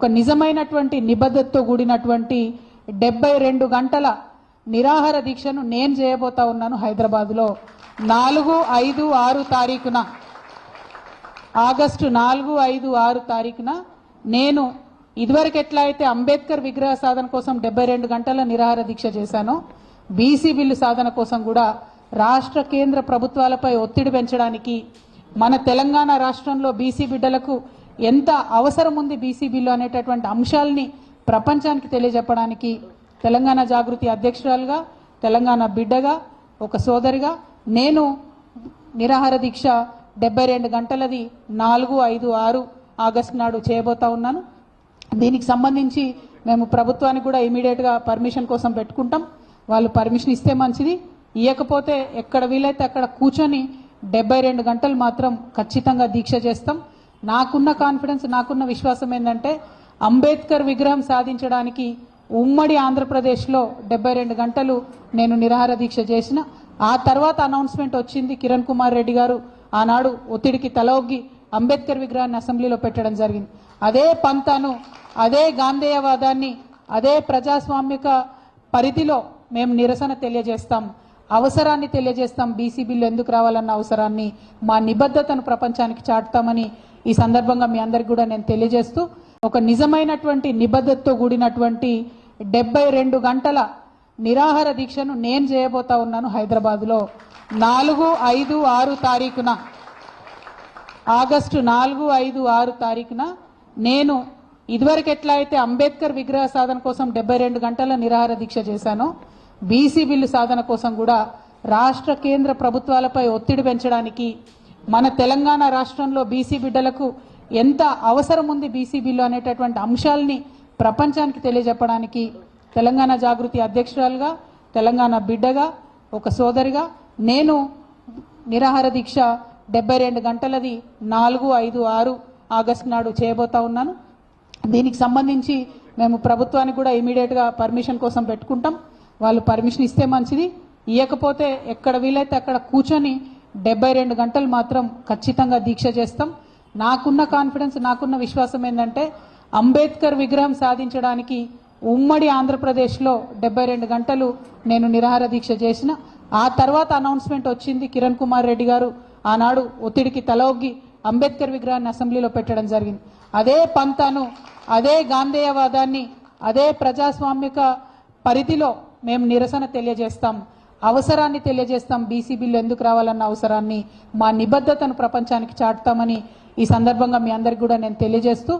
ఒక నిజమైనటువంటి నిబద్ధతతో కూడినటువంటి డెబ్బై రెండు గంటల నిరాహార దీక్షను నేను చేయబోతా ఉన్నాను హైదరాబాద్లో. నాలుగు ఐదు ఆరు తారీఖున ఆగస్టు నాలుగు ఐదు ఆరు తారీఖున నేను ఇదివరకు ఎట్లా అయితే అంబేద్కర్ విగ్రహ సాధన కోసం డెబ్బై రెండు గంటల నిరాహార దీక్ష చేశానో బీసీ బిల్లు సాధన కోసం కూడా రాష్ట్ర కేంద్ర ప్రభుత్వాలపై ఒత్తిడి పెంచడానికి మన తెలంగాణ రాష్ట్రంలో బీసీ బిడ్డలకు ఎంత అవసరం ఉంది బీసీబీలో అనేటటువంటి అంశాలని ప్రపంచానికి తెలియజెప్పడానికి తెలంగాణ జాగృతి అధ్యక్షురాలుగా తెలంగాణ బిడ్డగా ఒక సోదరిగా నేను నిరాహార దీక్ష డెబ్బై రెండు గంటలది నాలుగు ఐదు ఆరు ఆగస్టు నాడు చేయబోతా ఉన్నాను. దీనికి సంబంధించి మేము ప్రభుత్వానికి కూడా ఇమీడియట్గా పర్మిషన్ కోసం పెట్టుకుంటాం. వాళ్ళు పర్మిషన్ ఇస్తే మంచిది. ఇవ్వకపోతే ఎక్కడ వీలైతే అక్కడ కూర్చొని డెబ్బై రెండు గంటలు మాత్రం ఖచ్చితంగా దీక్ష చేస్తాం. నాకున్న కాన్ఫిడెన్స్ నాకున్న విశ్వాసం ఏంటంటే అంబేద్కర్ విగ్రహం సాధించడానికి ఉమ్మడి ఆంధ్రప్రదేశ్లో డెబ్బై రెండు గంటలు నేను నిరాహార దీక్ష చేసిన. ఆ తర్వాత అనౌన్స్మెంట్ వచ్చింది కిరణ్ కుమార్ రెడ్డి గారు. ఆనాడు ఒత్తిడికి తలొగ్గి అంబేద్కర్ విగ్రహాన్ని అసెంబ్లీలో పెట్టడం జరిగింది. అదే పంతాను అదే గాంధేయవాదాన్ని అదే ప్రజాస్వామిక పరిధిలో మేము నిరసన తెలియజేస్తాం. అవసరాన్ని తెలియజేస్తాం. బీసీ బిల్లు ఎందుకు రావాలన్న అవసరాన్ని మా నిబద్ధతను ప్రపంచానికి చాటుతామని ఈ సందర్భంగా మీ అందరికి కూడా నేను తెలియజేస్తూ ఒక నిజమైనటువంటి నిబద్ధతతో కూడినటువంటి డెబ్బై రెండు గంటల నిరాహార దీక్షను నేను చేయబోతా ఉన్నాను హైదరాబాద్లో. నాలుగు ఐదు ఆరు తారీఖున ఆగస్టు నాలుగు ఐదు ఆరు తారీఖున నేను ఇదివరకు ఎట్లా అయితే అంబేద్కర్ విగ్రహ సాధన కోసం డెబ్బై రెండు గంటల నిరాహార దీక్ష చేశానో బీసీ బిల్లు సాధన కోసం కూడా రాష్ట్ర కేంద్ర ప్రభుత్వాలపై ఒత్తిడి పెంచడానికి మన తెలంగాణ రాష్ట్రంలో బీసీ బిడ్డలకు ఎంత అవసరం ఉంది బీసీ బిల్లు అనేటటువంటి అంశాలని ప్రపంచానికి తెలియజెప్పడానికి తెలంగాణ జాగృతి అధ్యక్షురాలుగా తెలంగాణ బిడ్డగా ఒక సోదరిగా నేను నిరాహార దీక్ష డెబ్బై రెండు గంటలది నాలుగు ఐదు ఆరు ఆగస్టు నాడు చేయబోతా ఉన్నాను. దీనికి సంబంధించి మేము ప్రభుత్వానికి కూడా ఇమీడియట్గా పర్మిషన్ కోసం పెట్టుకుంటాం. వాళ్ళు పర్మిషన్ ఇస్తే మంచిది ఇవ్వకపోతే ఎక్కడ వీలైతే అక్కడ కూర్చొని డెబ్బై రెండు గంటలు మాత్రం ఖచ్చితంగా దీక్ష చేస్తాం. నాకున్న కాన్ఫిడెన్స్ నాకున్న విశ్వాసం ఏంటంటే అంబేద్కర్ విగ్రహం సాధించడానికి ఉమ్మడి ఆంధ్రప్రదేశ్లో డెబ్బై రెండు గంటలు నేను నిరాహార దీక్ష చేసిన. ఆ తర్వాత అనౌన్స్మెంట్ వచ్చింది కిరణ్ కుమార్ రెడ్డి గారు. ఆనాడు ఒత్తిడికి తలొగ్గి అంబేద్కర్ విగ్రహాన్ని అసెంబ్లీలో పెట్టడం జరిగింది. అదే పంతాను అదే గాంధేయవాదాన్ని అదే ప్రజాస్వామిక పరిధిలో మేము నిరసన తెలియజేస్తాం అవసరాన్ని తెలియజేస్తాం బీసీ బిల్లు ఎందుకు రావాలన్న అవసరాన్ని మా నిబద్ధతను ప్రపంచానికి చాటుతామని ఈ సందర్భంగా మీ అందరికి కూడా నేను తెలియజేస్తూ